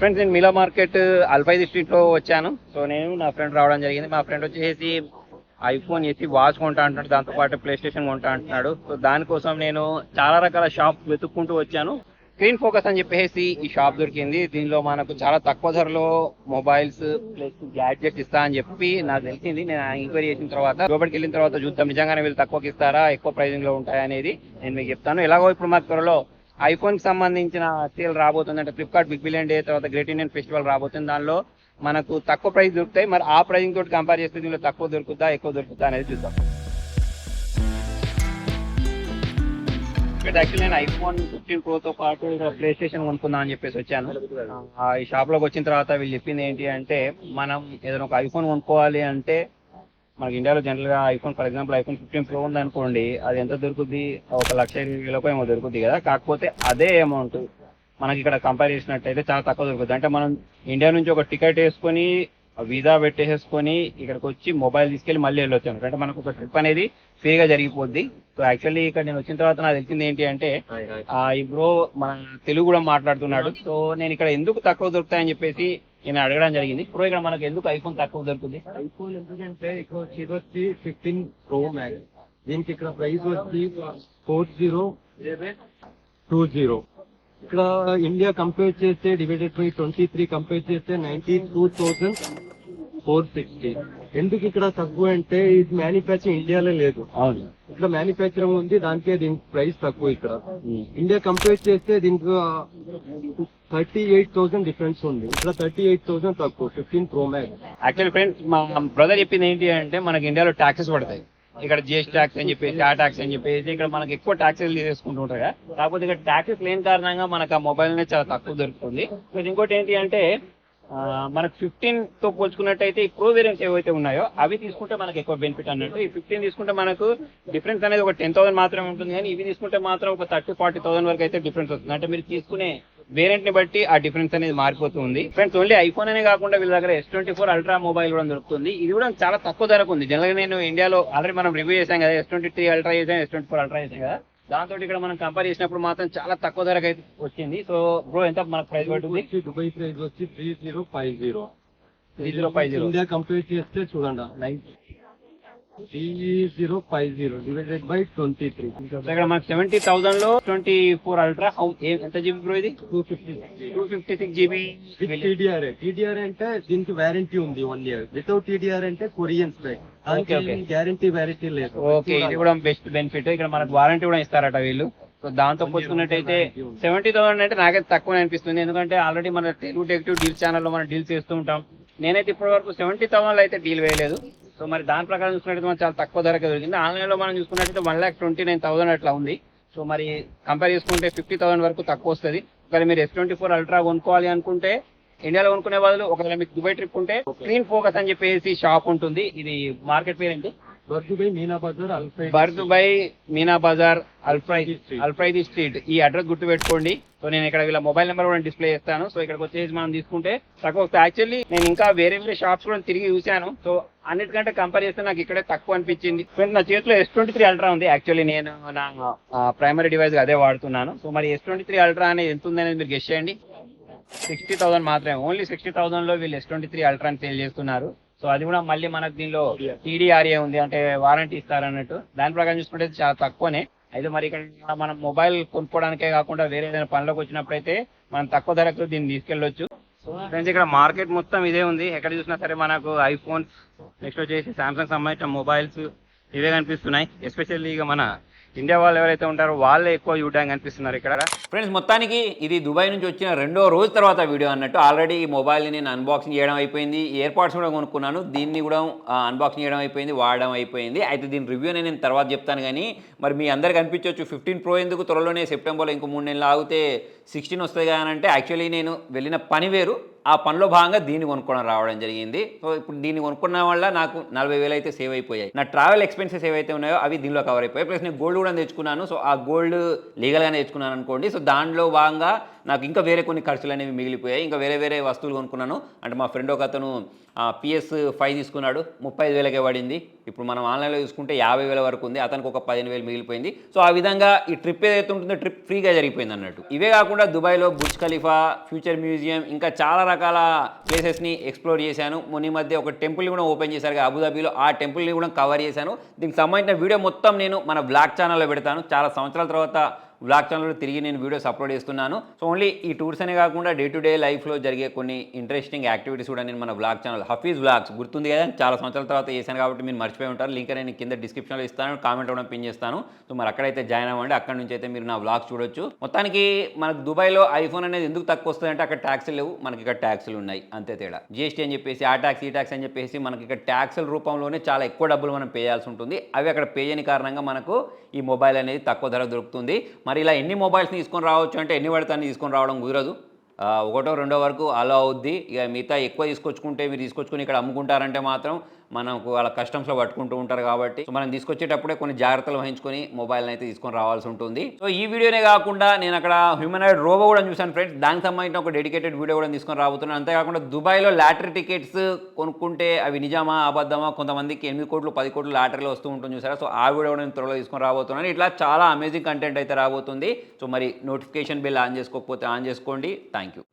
Friends నేను మీలా market అల్ఫైది స్ట్రీట్లో వచ్చాను. సో నేను నా ఫ్రెండ్ రావడం జరిగింది. మా ఫ్రెండ్ వచ్చేసి ఐఫోన్ చేసి వాచ్ కొంటా అంటున్నాడు. దాంతో పాటు ప్లే స్టేషన్ కొంటా అంటున్నాడు. సో దానికోసం నేను చాలా రకాల షాప్ వెతుక్కుంటూ వచ్చాను. స్క్రీన్ ఫోకస్ అని చెప్పేసి ఈ షాప్ దొరికింది. దీనిలో మనకు చాలా తక్కువ ధరలో మొబైల్స్ ప్లస్ గ్యాడ్జెట్స్ ఇస్తా అని చెప్పి నాకు తెలిసింది. నేను ఎంక్వైరీ చేసిన తర్వాత లోపలికి వెళ్ళిన తర్వాత చూద్దాం. నిజంగానే వీళ్ళు తక్కువకి ఇస్తారా? ఎక్కువ ప్రైజింగ్లో ఉంటాయనేది నేను మీకు చెప్తాను. ఎలాగో ఇప్పుడు మాకు త్వరలో ఐఫోన్కి సంబంధించిన సేల్ రాబోతుంది. అంటే ఫ్లిప్కార్ట్ బిగ్ బిలియన్ డే తర్వాత గ్రేట్ ఇండియన్ ఫెస్టివల్ రాబోతుంది. దానిలో మనకు తక్కువ ప్రైస్ దొరుకుతాయి. మరి ఆ ప్రైజింగ్ తోటి కంపేర్ చేస్తే దీనిలో తక్కువ దొరుకుతా ఎక్కువ దొరుకుతా అనేది చూద్దాం. యాక్చువల్లీ నేను ఐఫోన్ ఫిఫ్టీన్తో పాటు ప్లే స్టేషన్ కొనుక్కుందా అని చెప్పేసి వచ్చాను. ఆ, ఈ షాప్లోకి వచ్చిన తర్వాత వీళ్ళు చెప్పింది ఏంటి అంటే మనం ఏదైనా ఒక ఐఫోన్ కొనుక్కోవాలి అంటే మనకి ఇండియాలో జనరల్గా iPhone for example iPhone fifteen pro ఉంది అనుకోండి అది ఎంత దొరుకుద్ది? ఒక లక్ష ఇరవై వేలకు ఏమో దొరుకుద్ది కదా. కాకపోతే అదే అమౌంట్ మనకి ఇక్కడ కంపేర్ చేసినట్టయితే చాలా తక్కువ దొరుకుతుంది అంటే మనం ఇండియా నుంచి ఒక టికెట్ వేసుకొని వీసా పెట్టేసుకొని ఇక్కడికి వచ్చి మొబైల్ తీసుకెళ్ళి మళ్ళీ వెళ్ళొచ్చు. అంటే మనకు ఒక ట్రిప్ అనేది ఫ్రీగా జరిగిపోద్ది. సో యాక్చువల్లీ ఇక్కడ నేను వచ్చిన తర్వాత నాకు తెలిసింది ఏంటి అంటే ఆ ఈ బ్రో మన తెలుగు కూడా మాట్లాడుతున్నాడు. సో నేను ఇక్కడ ఎందుకు తక్కువ దొరుకుతాయని చెప్పేసి నేను అడగడం జరిగింది. ప్రో ఇక్కడ మనకు ఎందుకు ఐఫోన్ తక్కువ దొరుకుతుంది? ఐఫోన్ ఎందుకంటే ఇక్కడ వచ్చి ఇది వచ్చి ఫిఫ్టీన్ ప్రో మ్యాక్స్ దీనికి ఇక్కడ ప్రైస్ వచ్చి ఫోర్ జీరో టూ జీరో. ఇక్కడ ఇండియా కంపేర్ చేస్తే divided by twenty three compare చేస్తే ninety two thousand four sixty ఎందుకు ఇక్కడ తక్కువ అంటే ఇది మ్యానుఫ్యాక్చరింగ్ ఇండియాలో లేదు. అవును. ఇక్కడ మ్యానుఫ్యాక్చరింగ్ ఉంది దానికే దీనికి ప్రైస్ తక్కువ ఇక్కడ. ఇండియా కంపేర్ చేస్తే దీనికి థర్టీ ఎయిట్ థౌసండ్ డిఫరెన్స్ ఉంది. ఇక్కడ థర్టీ ఎయిట్ థౌసండ్ తక్కువ fifteen pro max actually friends మా బ్రదర్ చెప్పింది ఏంటి అంటే మనకి ఇండియాలో ట్యాక్సెస్ పడతాయి. ఇక్కడ జిఎస్టీ ట్యాక్స్ అని చెప్పేసి ఆ ట్యాక్స్ అని చెప్పేసి ఇక్కడ మనకి ఎక్కువ ట్యాక్సెస్ ఉంటారు కదా. కాకపోతే ఇక్కడ ట్యాక్సెస్ లేని కారణంగా మనకు ఆ మొబైల్ అనేది చాలా తక్కువ దొరుకుతుంది. ఇంకోటి ఏంటి అంటే మనకు ఫిఫ్టీన్తో పోల్చుకున్నట్టయితే ఈ ప్రో వేరియంట్స్ ఏవైతే ఉన్నాయో అవి తీసుకుంటే మనకు ఎక్కువ బెనిఫిట్ అన్నట్టు. ఈ ఫిఫ్టీన్ తీసుకుంటే మనకు డిఫరెన్స్ అనేది ఒక టెన్ థౌసండ్ మాత్రమే ఉంటుంది కానీ ఇవి తీసుకుంటే మాత్రం ఒక థర్టీ ఫార్టీ థౌసండ్ వరకు అయితే డిఫరెన్స్ వస్తుంది. అంటే మీరు తీసుకునే వేరియంట్ని బట్టి ఆ డిఫరెన్స్ అనేది మారిపోతుంది ఫ్రెండ్స్ ఓన్లీ ఐఫోన్ అనే కాకుండా వీళ్ళ దగ్గర S twenty four ultra mobile కూడా దొరుకుతుంది. ఇది కూడా చాలా తక్కువ ధరకు ఉంది. జనరల్గా నేను ఇండియాలో ఆల్రెడీ మనం రివ్యూ చేసాం కదా ఎస్ ట్వంటీ త్రీ అల్ట్రా చేసాం ఎస్ ట్వంటీ ఫోర్ అల్ట్రా చేసాం కదా. దాంతో ఇక్కడ మనం కంపేర్ చేసినప్పుడు మాత్రం చాలా తక్కువ ధరకు అయితే వచ్చింది. సో బ్రో ఎంత మనకు ప్రైస్ పడుతుంది? దుబాయ్ ప్రైస్ వచ్చి three zero five zero three zero five zero India compare చేస్తే చూడండి. Nine divided by twenty three ఇక్కడ మనకి సెవెంటీ థౌసండ్లో ట్వంటీ ఫోర్ అల్ట్రా ఎంత జీబీ బ్రో ఇది? Two fifty two fifty six GB TDR TDR అంటే దీనికి వారంటీ ఉంది వన్ ఇయర్ వితౌట్ టీడీఆర్ అంటే కొరియన్ స్పెక్. గ్యారంటీ వారంటీ లేదు. ఓకే ఇది కూడా బెస్ట్ బెనిఫిట్ ఇక్కడ మనకు వారంటీ కూడా ఇస్తారట వీళ్ళు. సో దాంతో పోల్చుకున్నట్టయితే సెవెంటీ థౌసండ్ అంటే నాకైతే తక్కువ అనిపిస్తుంది. ఎందుకంటే ఆల్రెడీ మన తెలుగు టెక్టివ్ డీల్ ఛానల్లో మనం డీల్స్ చేస్తూ ఉంటాం. నేనైతే ఇప్పటి వరకు సెవెంటీ థౌసండ్ అయితే డీల్ వేయలేదు. సో మరి దాని ప్రకారం చూసుకున్నట్టు మనకు చాలా తక్కువ ధరకే దొరికింది. ఆన్లైన్లో మనం చూసుకున్నట్టయితే one lakh twenty nine thousand అట్లా ఉంది. సో మరి కంపేర్ చేసుకుంటే ఫిఫ్టీ థౌసండ్ వరకు తక్కువ వస్తుంది. ఒకవేళ మీరు ఎస్ ట్వంటీ ఫోర్ అల్ట్రా కొనుక్కోవాలి అనుకుంటే ఇండియాలో కొనుక్కునే బదులు ఒకవేళ మీకు దుబాయ్ ట్రిప్ ఉంటే స్క్రీన్ ఫోకస్ అని చెప్పేసి షాప్ ఉంటుంది. ఇది మార్కెట్ పేరు ఏంటి? బర్దుబై మీనా బజార్ మీనా అల్ఫ్రై. అల్ఫ్రైది స్ట్రీట్. ఈ అడ్రస్ గుర్తు పెట్టుకోండి సో నేను ఇక్కడ వీళ్ళ మొబైల్ నెంబర్ కూడా డిస్ప్లే చేస్తాను. సో ఇక్కడికి వచ్చేసి మనం తీసుకుంటే తక్కువ యాక్చువల్లీ నేను ఇంకా వేరే వేరే షాప్స్ కూడా తిరిగి చూశాను. సో అన్నిటికంటే కంపేర్ చేస్తే నాకు ఇక్కడే తక్కువ అనిపించింది. నా చేతిలో ఎస్ ట్వంటీ త్రీ అల్ట్రా ఉంది యాక్చువల్లీ నేను నా ప్రైమరీ డివైస్ అదే వాడుతున్నాను. సో మరి ఎస్ ట్వంటీ త్రీ అల్ట్రా అనేది ఎంత ఉంది మీరు గెస్ట్ చేయండి. సిక్స్టీ థౌసండ్ మాత్రమే. ఓన్లీ సిక్స్టీ థౌసండ్లో వీళ్ళు S twenty three ultra sale చేస్తున్నారు. సో అది కూడా మళ్ళీ మనకు దీనిలో టీడీఆర్ఏ ఉంది. అంటే వారంటీ ఇస్తారన్నట్టు. దాని ప్రకారం చూసుకుంటే చాలా తక్కువనే. అయితే మరి ఇక్కడ మనం మొబైల్ కొనుక్కోవడానికే కాకుండా వేరే ఏదైనా పనిలోకి వచ్చినప్పుడైతే మనం తక్కువ ధరకు దీన్ని తీసుకెళ్ళొచ్చు. ఫ్రెండ్స్ ఇక్కడ మార్కెట్ మొత్తం ఇదే ఉంది. ఎక్కడ చూసినా సరే మనకు ఐఫోన్స్ నెక్స్ట్ వచ్చేసి సామ్సంగ్ సంబంధించిన మొబైల్స్ ఇవే కనిపిస్తున్నాయి. ఎస్పెషల్లీ ఇక మన ఇండియా వాళ్ళు ఎవరైతే ఉంటారో వాళ్ళే ఎక్కువ చూడడానికి కనిపిస్తున్నారు ఇక్కడ. ఫ్రెండ్స్ మొత్తానికి ఇది దుబాయ్ నుంచి వచ్చిన రెండో రోజు తర్వాత వీడియో అన్నట్టు ఆల్రెడీ ఈ మొబైల్ని నేను అన్బాక్సింగ్ చేయడం అయిపోయింది. ఇయర్పాడ్స్ కూడా కొనుక్కున్నాను. దీన్ని కూడా అన్బాక్సింగ్ చేయడం అయిపోయింది వాడడం అయిపోయింది. అయితే దీని రివ్యూ నేను తర్వాత చెప్తాను కానీ మరి మీ అందరికి అనిపించవచ్చు ఫిఫ్టీన్ ప్రో ఎందుకు? త్వరలోనే సెప్టెంబర్లో ఇంకో మూడు నెలలు ఆగితే సిక్స్టీన్ వస్తుంది కానీ అంటే యాక్చువల్లీ నేను వెళ్ళిన పని వేరు. ఆ పనిలో భాగంగా దీన్ని కొనుక్కోవడం రావడం జరిగింది. సో ఇప్పుడు దీన్ని కొనుక్కున్న వల్ల నాకు నలభై వేలు అయితే సేవ్ అయిపోయాయి. నా ట్రావెల్ ఎక్స్పెన్సెస్ ఏవైతే ఉన్నాయో అవి దీనిలో కవర్ అయిపోయాయి. ప్లస్ నేను గోల్డ్ కూడా తెచ్చుకున్నాను. సో ఆ గోల్డ్ లీగల్గానే తెచ్చుకున్నాను అనుకోండి. సో దాంట్లో భాగంగా నాకు ఇంకా వేరే కొన్ని ఖర్చులు అనేవి మిగిలిపోయాయి. ఇంకా వేరే వేరే వస్తువులు కొనుక్కున్నాను. అంటే మా ఫ్రెండ్ ఒక అతను పిఎస్ ఫైవ్ తీసుకున్నాడు. ముప్పై ఐదు వేలకే పడింది. ఇప్పుడు మనం ఆన్లైన్లో చూసుకుంటే యాభై వేల వరకు ఉంది. అతనికి ఒక పదిహేను వేలు మిగిలిపోయింది. సో ఆ విధంగా ఈ ట్రిప్ ఏదైతే ఉంటుందో ట్రిప్ ఫ్రీగా జరిగిపోయింది అన్నట్టు. ఇవే కాకుండా దుబాయ్లో బుర్జ్ ఖలీఫా ఫ్యూచర్ మ్యూజియం ఇంకా చాలా రకాల ప్లేసెస్ని ఎక్స్ప్లోర్ చేశాను. మొన్న మధ్య ఒక టెంపుల్ని కూడా ఓపెన్ చేశారు కదా అబుదాబీలో. ఆ టెంపుల్ని కూడా కవర్ చేశాను. దీనికి సంబంధించిన వీడియో మొత్తం నేను మన బ్లాగ్ ఛానల్లో పెడతాను. చాలా సంవత్సరాల తర్వాత బ్లాగ్ ఛానల్లో తిరిగి నేను వీడియోస్ అప్లోడ్ చేస్తున్నాను. సో ఓన్లీ ఈ టూర్స్ అనే కాకుండా డే టు డే లైఫ్లో జరిగే కొన్ని ఇంట్రెస్టింగ్ యాక్టివిటీస్ కూడా నేను మన బ్లాగ్ ఛానల్ హఫీజ్ బ్లాగ్స్ గుర్తుంది కదా? చాలా సంవత్సరాల తర్వాత చేశాను కాబట్టి మీరు మర్చిపోయి ఉంటారు. లింక్ నేను కింద డిస్క్రిప్షన్లో ఇస్తాను. కామెంట్ కూడా పిన్ చేస్తాను. సో మరి అక్కడైతే జాయిన్ అవ్వండి. అక్కడ నుంచి అయితే మీరు నా బ్లాగ్స్ చూడొచ్చు. మొత్తానికి మనకు దుబాయ్లో ఐఫోన్ అనేది ఎందుకు తక్కువ వస్తుందంటే అక్కడ ట్యాక్సులు లేవు. మనకి ఇక్కడ ట్యాక్సులు ఉన్నాయి. అంతే తేడా. జిఎస్టీ అని చెప్పేసి ఆ ట్యాక్స్ ఈ ట్యాక్స్ అని చెప్పేసి మనకి ఇక్కడ ట్యాక్సుల రూపంలోనే చాలా ఎక్కువ డబ్బులు మనం పే చేయాల్సి ఉంటుంది. అవి అక్కడ పే చేయని కారణంగా మనకు ఈ మొబైల్ అనేది తక్కువ ధర దొరుకుతుంది. మరి ఇలా ఎన్ని మొబైల్స్ని తీసుకొని రావచ్చు అంటే ఎన్ని పడితే తీసుకొని రావడం కుదరదు. ఒకటో రెండో వరకు అలా అవుద్ది. ఇక మిగతా ఎక్కువ తీసుకొచ్చుకుంటే మీరు తీసుకొచ్చుకొని ఇక్కడ అమ్ముకుంటారంటే మాత్రం మనకు వాళ్ళ కస్టమ్స్లో పట్టుకుంటూ ఉంటారు కాబట్టి. సో మనం తీసుకొచ్చేటప్పుడే కొన్ని జాగ్రత్తలు వహించుకొని మొబైల్ని అయితే తీసుకొని రావాల్సి ఉంటుంది. సో ఈ వీడియోనే కాకుండా నేను అక్కడ హ్యూమనాయిడ్ రోబో కూడా చూశాను ఫ్రెండ్స్ దానికి సంబంధించిన ఒక డెడికేటెడ్ వీడియో కూడా తీసుకొని రాబోతున్నాను. అంతేకాకుండా దుబాయ్లో లాటరీ టికెట్స్ కొనుక్కుంటే అవి నిజామా అబద్ధమా? కొంతమందికి ఎనిమిది కోట్లు పది కోట్లు లాటరీలో వస్తూ ఉంటుంది చూసారా? సో ఆ వీడియో కూడా నేను త్వరలో తీసుకొని రాబోతున్నాను. ఇట్లా చాలా అమేజింగ్ కంటెంట్ అయితే రాబోతుంది. సో మరి నోటిఫికేషన్ బిల్ ఆన్ చేసుకోకపోతే ఆన్ చేసుకోండి. Thank you